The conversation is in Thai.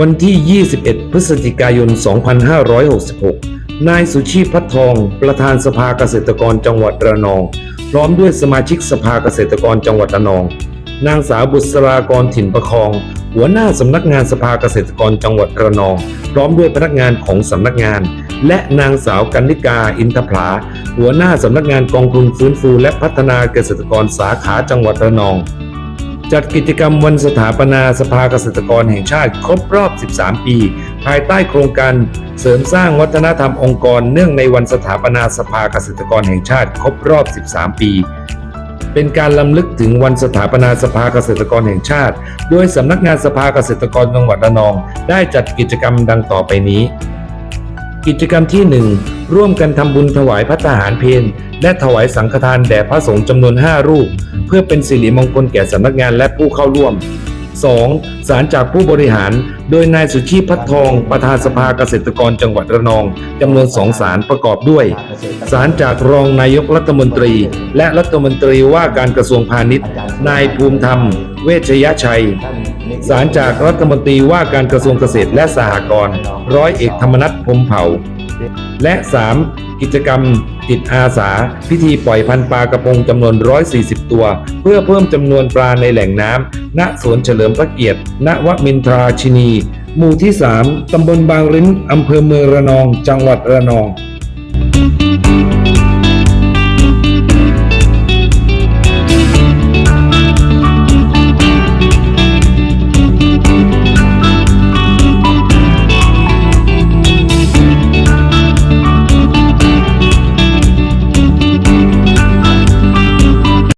วันที่ 21 พฤศจิกายน 2566 นายสุชีพพัททอง ประธานสภาเกษตรกรจังหวัดระนอง พร้อมด้วยสมาชิกสภาเกษตรกรจังหวัดระนอง นางสาวบุษรากรถิ่นประคอง หัวหน้าสำนักงานสภาเกษตรกรจังหวัดระนอง พร้อมด้วยพนักงานของสำนักงาน และนางสาวกันนิกาอินทผาหัวหน้าสำนักงานกองทุนฟื้นฟูและพัฒนาเกษตรกรสาขาจังหวัดระนอง จัดกิจกรรมวันสถาปนาสภาเกษตรกรแห่งชาติครบรอบ 13 ปี ภายใต้โครงการเสริมสร้างวัฒนธรรมองค์กร เนื่องในวันสถาปนาสภาเกษตรกรแห่งชาติครบรอบ 13 ปี เป็นการลำลึกถึงวันสถาปนาสภาเกษตรกรแห่งชาติ โดยสำนักงานสภาเกษตรกรจังหวัดระนอง ได้จัดกิจกรรมดังต่อไปนี้ กิจกรรมที่ 1 ร่วมกันทำบุญถวายพระทหารเพนและถวายสังฆทานแด่พระสงฆ์จำนวน 5 รูป เพื่อเป็นสิริมงคลแก่สำนักงานและผู้เข้าร่วม 2. สารจากผู้บริหาร โดยนายสุชีพพัฒทอง ประธานสภาเกษตรกรจังหวัดระนองจำนวนสองสารประกอบด้วย สารจากรองนายกรัฐมนตรี และรัฐมนตรีว่าการกระทรวงพาณิชย์ นายภูมิธรรม เวชยชัย สารจากรัฐมนตรีว่าการกระทรวงเกษตรและสหกรณ์ร้อยเอกธรรมนัฐพรมเผ่า และ 3. กิจกรรมจิตอาสา พิธีปล่อยพันธุ์ปลากระพงจำนวน 140 ตัว เพื่อเพิ่มจำนวนปลาในแหล่งน้ำณสวนเฉลิมพระเกียรติ ณวมินทราชินี หมู่ที่ 3 ตำบลบางลิ้นอำเภอเมืองระนอง จังหวัดระนอง